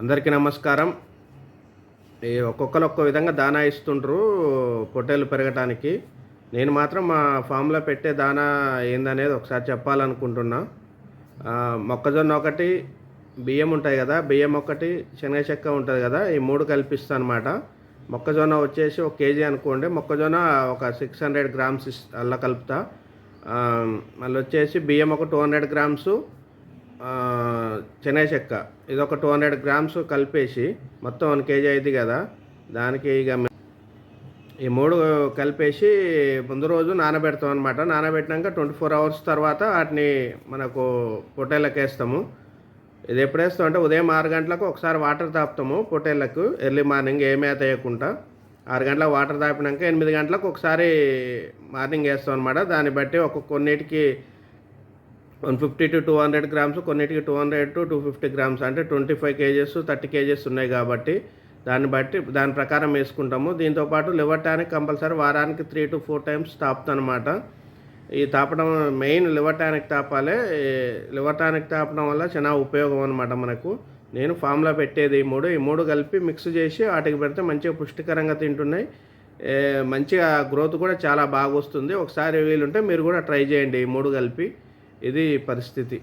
అందరికీ నమస్కారం. ఈ ఒక్కొక్కరు ఒక్కో విధంగా దానా ఇస్తుండ్రు పొట్టేలు పెరగటానికి. నేను మాత్రం మా ఫామ్లో పెట్టే దానా ఏందనేది ఒకసారి చెప్పాలనుకుంటున్నా. మొక్కజొన్న ఒకటి బియ్యం ఉంటాయి కదా బియ్యం ఒకటి శనగ చెక్క ఉంటుంది కదా ఈ మూడు కల్పిస్తాను అనమాట మొక్కజొన్న వచ్చేసి ఒక కేజీ అనుకోండి. మొక్కజొన్న ఒక సిక్స్ హండ్రెడ్ గ్రామ్స్ ఇస్- కలుపుతా. మళ్ళీ వచ్చేసి బియ్యం ఒక టూ హండ్రెడ్ గ్రామ్స్ శనగ చెక్క. ఇది ఒక టూ హండ్రెడ్ గ్రామ్స్ కలిపేసి మొత్తం వన్ కేజీ అయింది కదా. దానికి ఇక ఈ మూడు కలిపేసి ముందు రోజు నానబెడతాం అనమాట నానబెట్టినాక ట్వంటీ ఫోర్ అవర్స్ తర్వాత వాటిని మనకు పొటేళ్ళకి వేస్తాము. ఇది ఎప్పుడు వేస్తాం అంటే ఉదయం ఆరు గంటలకు ఒకసారి వాటర్ తాపుతాము పొట్టేళ్ళకు. ఎర్లీ మార్నింగ్ ఏ మేత వేయకుండా ఆరు గంటలకు వాటర్ తాపినాక ఎనిమిది గంటలకు ఒకసారి మార్నింగ్ వేస్తాం అనమాట దాన్ని బట్టి ఒక కొన్నిటికి one fifty to two hundred grams కొన్నిటికి two hundred to two fifty grams. అంటే twenty five kgs thirty kgs ఉన్నాయి కాబట్టి దాన్ని బట్టి దాని ప్రకారం వేసుకుంటాము. దీంతోపాటు లివర్ టానిక్ కంపల్సరీ వారానికి త్రీ టు ఫోర్ టైమ్స్ తాపుతాను అనమాట ఈ తాపడం మెయిన్ లివర్ టానిక్ తాపాలే లివర్ టానిక్ తాపడం వల్ల చాలా ఉపయోగం అనమాట మనకు. నేను ఫామ్లో పెట్టేది ఈ మూడు. ఈ మూడు కలిపి మిక్స్ చేసి వాటికి పెడితే మంచిగా పుష్టికరంగా తింటున్నాయి. మంచిగా గ్రోత్ కూడా చాలా బాగా వస్తుంది. ఒకసారి వీలుంటే మీరు కూడా ట్రై చేయండి ఈ మూడు కలిపి. ఇది పరిస్థితి.